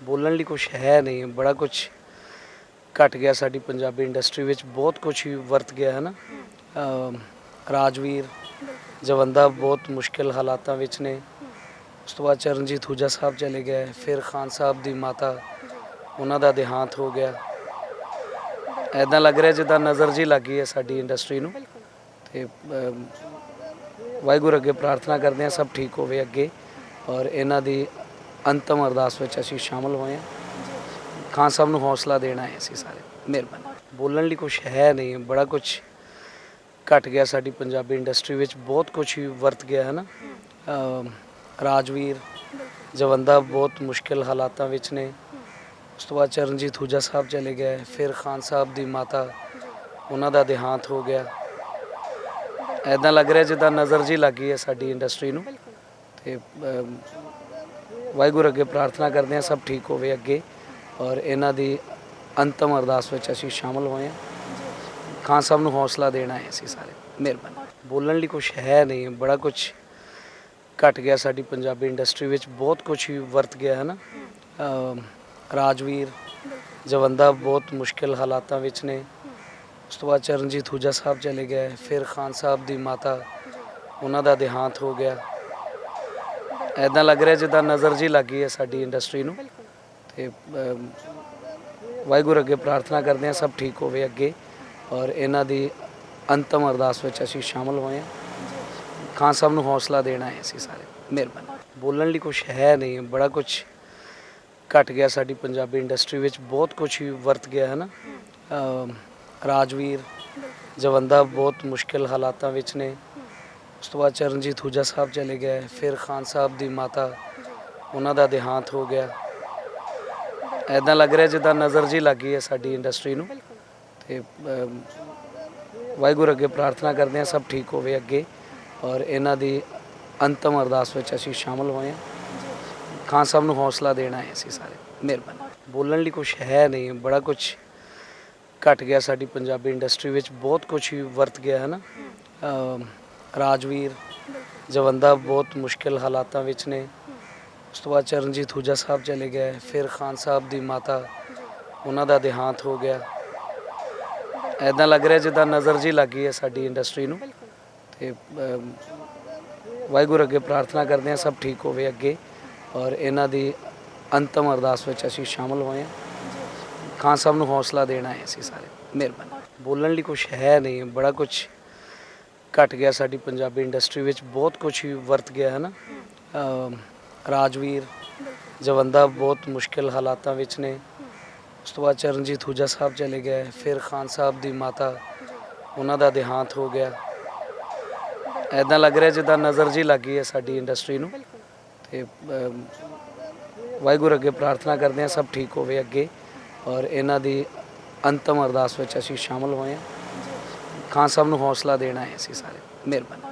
ਬੋਲਣ ਲਈ ਕੁਝ ਹੈ ਨਹੀਂ, ਬੜਾ ਕੁਝ ਘਟ ਗਿਆ ਸਾਡੀ ਪੰਜਾਬੀ ਇੰਡਸਟਰੀ ਵਿੱਚ, ਬਹੁਤ ਕੁਝ ਹੀ ਵਰਤ ਗਿਆ, ਹੈ ਨਾ? ਰਾਜਵੀਰ, ਜਵੰਦਾ ਬਹੁਤ ਮੁਸ਼ਕਿਲ ਹਾਲਾਤਾਂ ਵਿੱਚ ਨੇ। ਉਸ ਤੋਂ ਬਾਅਦ ਚਰਨਜੀਤ ਹੂਜਾ ਸਾਹਿਬ ਚਲੇ ਗਏ, ਫਿਰ ਖਾਨ ਸਾਹਿਬ ਦੀ ਮਾਤਾ, ਉਹਨਾਂ ਦਾ ਦੇਹਾਂਤ ਹੋ ਗਿਆ। ਐਦਾਂ ਲੱਗ ਰਿਹਾ ਜਿੱਦਾਂ ਨਜ਼ਰ ਜੀ ਲੱਗ ਗਈ ਹੈ ਸਾਡੀ ਇੰਡਸਟਰੀ ਨੂੰ। ਤੇ ਵਾਹਿਗੁਰੂ ਅੱਗੇ ਪ੍ਰਾਰਥਨਾ ਕਰਦੇ ਹਾਂ ਸਭ ਠੀਕ ਹੋਵੇ ਅੱਗੇ, ਔਰ ਇਹਨਾਂ ਦੀ ਅੰਤਮ ਅਰਦਾਸ ਵਿੱਚ ਅਸੀਂ ਸ਼ਾਮਲ ਹੋਏ ਹਾਂ। ਖਾਨ ਸਾਹਿਬ ਨੂੰ ਹੌਸਲਾ ਦੇਣਾ ਹੈ ਅਸੀਂ ਸਾਰੇ। ਮਿਹਰਬਾਨੀ। ਬੋਲਣ ਲਈ ਕੁਝ ਹੈ ਨਹੀਂ, ਬੜਾ ਕੁਝ ਘਟ ਗਿਆ ਸਾਡੀ ਪੰਜਾਬੀ ਇੰਡਸਟਰੀ ਵਿੱਚ, ਬਹੁਤ ਕੁਝ ਹੀ ਵਰਤ ਗਿਆ ਹੈ ਨਾ। ਰਾਜਵੀਰ, ਜਵੰਦਾ ਬਹੁਤ ਮੁਸ਼ਕਿਲ ਹਾਲਾਤਾਂ ਵਿੱਚ ਨੇ। ਉਸ ਤੋਂ ਬਾਅਦ ਚਰਨਜੀਤ ਹੂਜਾ ਸਾਹਿਬ ਚਲੇ ਗਏ, ਫਿਰ ਖਾਨ ਸਾਹਿਬ ਦੀ ਮਾਤਾ, ਉਹਨਾਂ ਦਾ ਦੇਹਾਂਤ ਹੋ ਗਿਆ। ਐਦਾਂ ਲੱਗ ਰਿਹਾ ਜਿੱਦਾਂ ਨਜ਼ਰ ਜੀ ਲੱਗ ਗਈ ਹੈ ਸਾਡੀ ਇੰਡਸਟਰੀ ਨੂੰ। ਤੇ ਵਾਹਿਗੁਰੂ ਅੱਗੇ ਪ੍ਰਾਰਥਨਾ ਕਰਦੇ ਹਾਂ, ਸਭ ਠੀਕ ਹੋਵੇ ਅੱਗੇ। ਔਰ ਇਹਨਾਂ ਦੀ ਅੰਤਮ ਅਰਦਾਸ ਵਿੱਚ ਅਸੀਂ ਸ਼ਾਮਲ ਹੋਏ ਹਾਂ। ਖਾਨ ਸਾਹਿਬ ਨੂੰ ਹੌਸਲਾ ਦੇਣਾ ਹੈ ਅਸੀਂ ਸਾਰੇ। ਮਿਹਰਬਾਨੀ। ਬੋਲਣ ਲਈ ਕੁਝ ਹੈ ਨਹੀਂ, ਬੜਾ ਕੁਝ ਘਟ ਗਿਆ ਸਾਡੀ ਪੰਜਾਬੀ ਇੰਡਸਟਰੀ ਵਿੱਚ। ਬਹੁਤ ਕੁਝ ਹੀ ਵਰਤ ਗਿਆ, ਹੈ ਨਾ? ਰਾਜਵੀਰ, ਜਵੰਦਾ ਬਹੁਤ ਮੁਸ਼ਕਿਲ ਹਾਲਾਤਾਂ ਵਿੱਚ ਨੇ। ਉਸ ਤੋਂ ਬਾਅਦ ਚਰਨਜੀਤ ਹੂਜਾ ਸਾਹਿਬ ਚਲੇ ਗਏ। ਫਿਰ ਖਾਨ ਸਾਹਿਬ ਦੀ ਮਾਤਾ, ਉਹਨਾਂ ਦਾ ਦੇਹਾਂਤ ਹੋ ਗਿਆ। ਐਦਾਂ ਲੱਗ ਰਿਹਾ ਜਿੱਦਾਂ ਨਜ਼ਰ ਜੀ ਲੱਗ ਗਈ ਹੈ ਸਾਡੀ ਇੰਡਸਟਰੀ ਨੂੰ। ਤੇ ਅਮ, ਵਾਹਿਗੁਰੂ ਅੱਗੇ ਪ੍ਰਾਰਥਨਾ ਕਰਦੇ ਹਾਂ ਸਭ ਠੀਕ ਹੋਵੇ ਅੱਗੇ। ਔਰ ਇਹਨਾਂ ਦੀ ਅੰਤਮ ਅਰਦਾਸ ਵਿੱਚ ਅਸੀਂ ਸ਼ਾਮਲ ਹੋਏ ਹਾਂ। ਖਾਨ ਸਾਹਿਬ ਨੂੰ ਹੌਸਲਾ ਦੇਣਾ ਹੈ ਅਸੀਂ ਸਾਰੇ। ਮਿਹਰਬਾਨੀ। ਬੋਲਣ ਲਈ ਕੁਝ ਹੈ ਨਹੀਂ ਬੜਾ ਕੁਝ ਘਟ ਗਿਆ ਸਾਡੀ ਪੰਜਾਬੀ ਇੰਡਸਟਰੀ ਵਿੱਚ। ਬਹੁਤ ਕੁਝ ਹੀ ਵਰਤ ਗਿਆ ਹੈ ਨਾ? ਅਮ, ਰਾਜਵੀਰ ਜਵੰਦਾ ਬਹੁਤ ਮੁਸ਼ਕਿਲ ਹਾਲਾਤਾਂ ਵਿੱਚ ਨੇ। ਉਸ ਤੋਂ ਬਾਅਦ ਚਰਨਜੀਤ ਹੂਜਾ ਸਾਹਿਬ ਚਲੇ ਗਏ, ਫਿਰ ਖਾਨ ਸਾਹਿਬ ਦੀ ਮਾਤਾ, ਉਹਨਾਂ ਦਾ ਦੇਹਾਂਤ ਹੋ ਗਿਆ। ਐਦਾਂ ਲੱਗ ਰਿਹਾ ਜਿੱਦਾਂ ਨਜ਼ਰ ਜੀ ਲੱਗ ਗਈ ਹੈ ਸਾਡੀ ਇੰਡਸਟਰੀ ਨੂੰ। ਤੇ ਵਾਹਿਗੁਰੂ ਅੱਗੇ ਪ੍ਰਾਰਥਨਾ ਕਰਦੇ ਹਾਂ ਸਭ ਠੀਕ ਹੋਵੇ ਅੱਗੇ, ਔਰ ਇਹਨਾਂ ਦੀ ਅੰਤਮ ਅਰਦਾਸ ਵਿੱਚ ਅਸੀਂ ਸ਼ਾਮਲ ਹੋਏ ਹਾਂ। ਖਾਨ ਸਾਹਿਬ ਨੂੰ ਹੌਸਲਾ ਦੇਣਾ ਹੈ ਅਸੀਂ ਸਾਰੇ, ਮਿਹਰਬਾਨੀ। ਬੋਲਣ ਲਈ ਕੁਝ ਹੈ ਨਹੀਂ, ਬੜਾ ਕੁਝ ਘਟ ਗਿਆ ਸਾਡੀ ਪੰਜਾਬੀ ਇੰਡਸਟਰੀ ਵਿੱਚ, ਬਹੁਤ ਕੁਝ ਹੀ ਵਰਤ ਗਿਆ, ਹੈ ਨਾ? ਰਾਜਵੀਰ, ਜਵੰਦਾ ਬਹੁਤ ਮੁਸ਼ਕਿਲ ਹਾਲਾਤਾਂ ਵਿੱਚ ਨੇ। ਉਸ ਤੋਂ ਬਾਅਦ ਚਰਨਜੀਤ ਹੂਜਾ ਸਾਹਿਬ ਚਲੇ ਗਏ, ਫਿਰ ਖਾਨ ਸਾਹਿਬ ਦੀ ਮਾਤਾ। ਉਹਨਾਂ ਦਾ ਦੇਹਾਂਤ ਹੋ ਗਿਆ। ਐਦਾਂ ਲੱਗ ਰਿਹਾ ਜਿੱਦਾਂ ਨਜ਼ਰ ਜੀ ਲੱਗ ਗਈ ਹੈ ਸਾਡੀ ਇੰਡਸਟਰੀ ਨੂੰ। ਤੇ ਵਾਹਿਗੁਰੂ ਅੱਗੇ ਪ੍ਰਾਰਥਨਾ ਕਰਦੇ ਹਾਂ ਸਭ ਠੀਕ ਹੋਵੇ ਅੱਗੇ। ਔਰ ਇਹਨਾਂ ਦੀ ਅੰਤਮ ਅਰਦਾਸ ਵਿੱਚ ਅਸੀਂ ਸ਼ਾਮਲ ਹੋਏ ਹਾਂ। ਖਾਨ ਸਾਹਿਬ ਨੂੰ ਹੌਸਲਾ ਦੇਣਾ ਹੈ ਅਸੀਂ ਸਾਰੇ। ਮਿਹਰਬਾਨੀ। ਬੋਲਣ ਲਈ ਕੁਝ ਹੈ ਨਹੀਂ, ਬੜਾ ਕੁਝ ਘਟ ਗਿਆ ਸਾਡੀ ਪੰਜਾਬੀ ਇੰਡਸਟਰੀ ਵਿੱਚ ਬਹੁਤ ਕੁਝ ਹੀ ਵਰਤ ਗਿਆ ਹੈ ਨਾ। ਅਮ, ਰਾਜਵੀਰ ਜਵੰਦਾ ਬਹੁਤ ਮੁਸ਼ਕਿਲ ਹਾਲਾਤਾਂ ਵਿੱਚ ਨੇ। ਉਸ ਤੋਂ ਬਾਅਦ ਚਰਨਜੀਤ ਹੂਜਾ ਸਾਹਿਬ ਚਲੇ ਗਏ ਫਿਰ ਖਾਨ ਸਾਹਿਬ ਦੀ ਮਾਤਾ ਉਹਨਾਂ ਦਾ ਦੇਹਾਂਤ ਹੋ ਗਿਆ। ਐਦਾਂ ਲੱਗ ਰਿਹਾ ਜਿੱਦਾਂ ਨਜ਼ਰ ਜੀ ਲੱਗ ਗਈ ਹੈ ਸਾਡੀ ਇੰਡਸਟਰੀ ਨੂੰ। ਤੇ ਅਮ, ਵਾਹਿਗੁਰੂ ਅੱਗੇ ਪ੍ਰਾਰਥਨਾ ਕਰਦੇ ਹਾਂ ਸਭ ਠੀਕ ਹੋਵੇ ਅੱਗੇ। ਔਰ ਇਹਨਾਂ ਦੀ ਅੰਤਮ ਅਰਦਾਸ ਵਿੱਚ ਅਸੀਂ ਸ਼ਾਮਲ ਹੋਏ ਹਾਂ। ਖਾਨ ਸਾਹਿਬ ਨੂੰ ਹੌਸਲਾ ਦੇਣਾ ਹੈ ਅਸੀਂ ਸਾਰੇ ਮਿਹਰਬਾਨੀ।